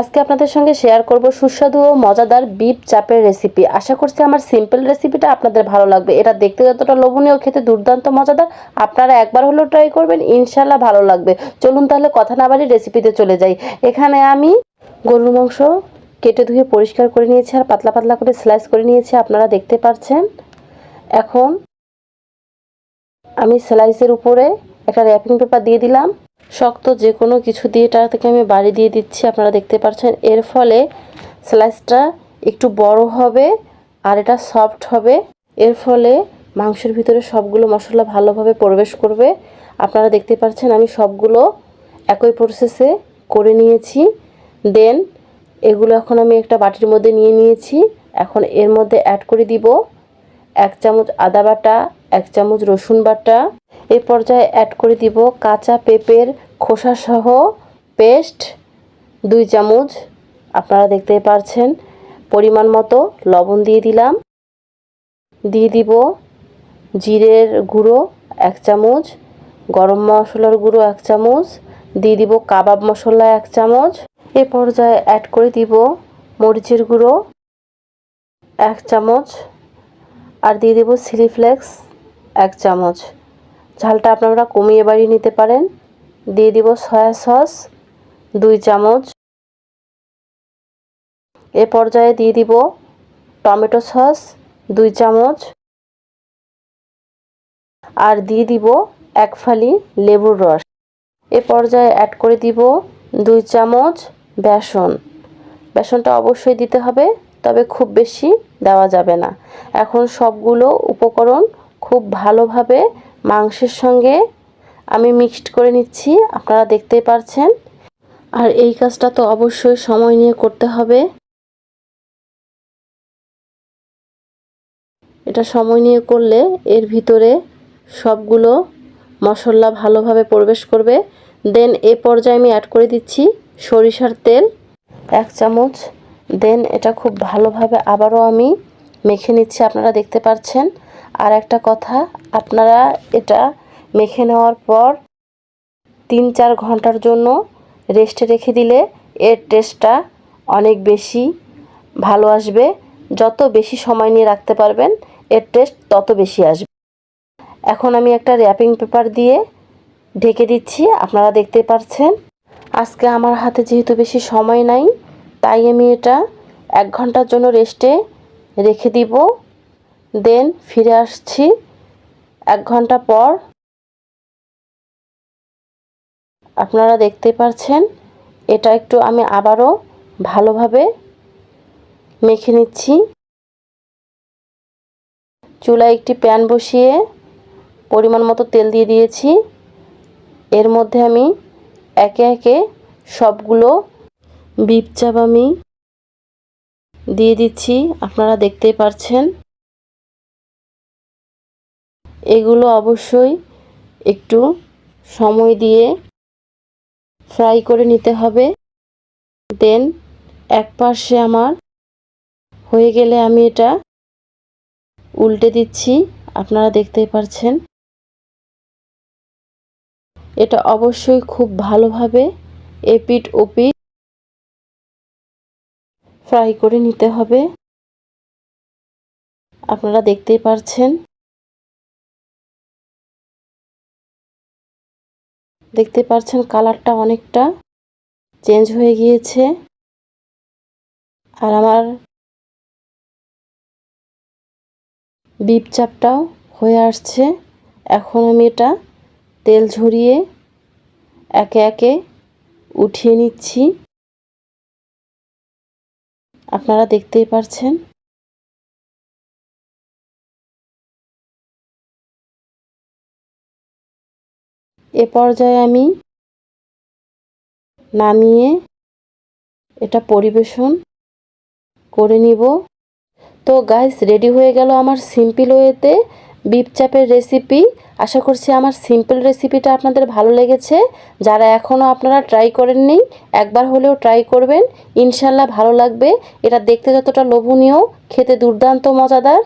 আজকে আপনাদের সঙ্গে শেয়ার করব সুস্বাদু ও মজাদার বিপ চাপের রেসিপি আশা করছি আমার সিম্পল রেসিপিটা আপনাদের ভালো লাগবে। এটা দেখতে যতটা লোভনীয়, খেতে দুর্দান্ত মজাদার, আপনারা একবার হলেও ট্রাই করবেন ইনশাল্লাহ ভালো লাগবে। চলুন তাহলে কথা না বাড়ি রেসিপিতে চলে যাই। এখানে আমি গরুর মাংস কেটে ধুয়ে পরিষ্কার করে নিয়েছি আর পাতলা পাতলা করে স্লাইস করে নিয়েছি, আপনারা দেখতে পাচ্ছেন। এখন আমি স্লাইসের উপরে একটা র্যাপিং পেপার দিয়ে দিলাম। শক্ত যে কোনো কিছু দিয়ে থেকে আমি বাড়ি দিয়ে দিচ্ছি, আপনারা দেখতে পাচ্ছেন। এর ফলে স্লাইসটা একটু বড় হবে আর এটা সফট হবে। এর ফলে মাংসের ভিতরে সবগুলো মশলা ভালোভাবে প্রবেশ করবে। আপনারা দেখতে পাচ্ছেন আমি সবগুলো একই প্রসেসে করে নিয়েছি। দেন এগুলো এখন আমি একটা বাটির মধ্যে নিয়ে নিয়েছি। এখন এর মধ্যে অ্যাড করে দিব। এক চামচ আদা বাটা, এক চামচ রসুন বাটা। এই পর্যায়ে অ্যাড করে দিব কাঁচা পেঁপের খোসাসহ পেস্ট দুই চামচ, আপনারা দেখতেই পারছেন, পরিমাণ মতো লবণ দিয়ে দিলাম। দিয়ে দিব জিরের গুঁড়ো এক চামচ, গরম মশলার গুঁড়ো এক চামচ, দিয়ে দিব কাবাব মশলা এক চামচ। এ পর্যায়ে অ্যাড করে দিব মরিচের গুঁড়ো এক চামচ, আর দিয়ে দেবো চিলি ফ্লেক্স এক চামচ। ঝালটা আপনারা কমিয়ে বাড়িয়ে নিতে পারেন। দিয়ে দিব সয়া সস, দুই চামচ। এ পর্যায়ে দিয়ে দিব টমেটো সস, দুই চামচ। আর দিয়ে দিব এক ফালি লেবুর রস। এ পর্যায়ে অ্যাড করে দিব দুই চামচ বেসন। বেসনটা অবশ্যই দিতে হবে, তবে খুব বেশি দেওয়া যাবে না। এখন সবগুলো উপকরণ খুব ভালোভাবে মাংসের সঙ্গে আমি মিক্সড করে নিচ্ছি, আপনারা দেখতেই পারছেন। আর এই কাজটা তো অবশ্যই সময় নিয়ে করতে হবে। এটা সময় নিয়ে করলে এর ভিতরে সবগুলো মশলা ভালোভাবে প্রবেশ করবে। দেন এ পর্যায়ে আমি অ্যাড করে দিচ্ছি সরিষার তেল। এক চামচ। দেন এটা খুব ভালোভাবে আবারও আমি মেখে নিচ্ছি, আপনারা দেখতে পাচ্ছেন আর একটা কথা, আপনারা এটা মেখে নেওয়ার পর তিন চার ঘণ্টার জন্য রেস্টে রেখে দিলে এর টেস্টটা অনেক বেশি ভালো আসবে। যত বেশি সময় নিয়ে রাখতে পারবেন, এর টেস্ট তত বেশি আসবে। এখন আমি একটা র্যাপিং পেপার দিয়ে ঢেকে দিচ্ছি, আপনারা দেখতে পাচ্ছেন আজকে আমার হাতে যেহেতু বেশি সময় নাই, তাই আমি এটা এক ঘণ্টার জন্য রেস্টে রেখে দিব। দেন ফিরে আসছি এক ঘণ্টা পর। আপনারা দেখতে পাচ্ছেন এটা একটু আমি আবারও ভালোভাবে মেখে নিচ্ছি। চুলায় একটি প্যান বসিয়ে পরিমাণ মতো তেল দিয়ে দিয়েছি। এর মধ্যে আমি একে একে সবগুলো বিপ চাপ আমি দিয়ে দিচ্ছি, আপনারা দেখতেই পারছেন। এগুলো অবশ্যই একটু সময় দিয়ে ফ্রাই করে নিতে হবে। দেন এক পাশে আমার হয়ে গেলে আমি এটা উল্টে দিচ্ছি, আপনারা দেখতেই পারছেন। এটা অবশ্যই খুব ভালোভাবে এপিট ওপিট ফ্রাই করে নিতে হবে। আপনারা দেখতেই পারছেন। দেখতে পাচ্ছেন কালারটা অনেকটা চেঞ্জ হয়ে গিয়েছে। আর আমার বিপ চাপটাও হয়ে আসছে। এখন আমি এটা তেল ঝরিয়ে একে একে উঠিয়ে নিচ্ছি। আপনারা দেখতেই পারছেন এ পর্যায়ে আমি নামিয়ে এটা পরিবেশন করে নিব। তো গাইস রেডি হয়ে গেল আমার সিম্পল ওয়েতে বিপ চাপের রেসিপি আশা করছি আমার সিম্পল রেসিপিটা আপনাদের ভালো লেগেছে। যারা এখনও আপনারা ট্রাই করেননি, একবার হলেও ট্রাই করবেন। ইনশাল্লাহ ভালো লাগবে। এটা দেখতে যতটা লোভনীয়, খেতে দুর্দান্ত, মজাদার।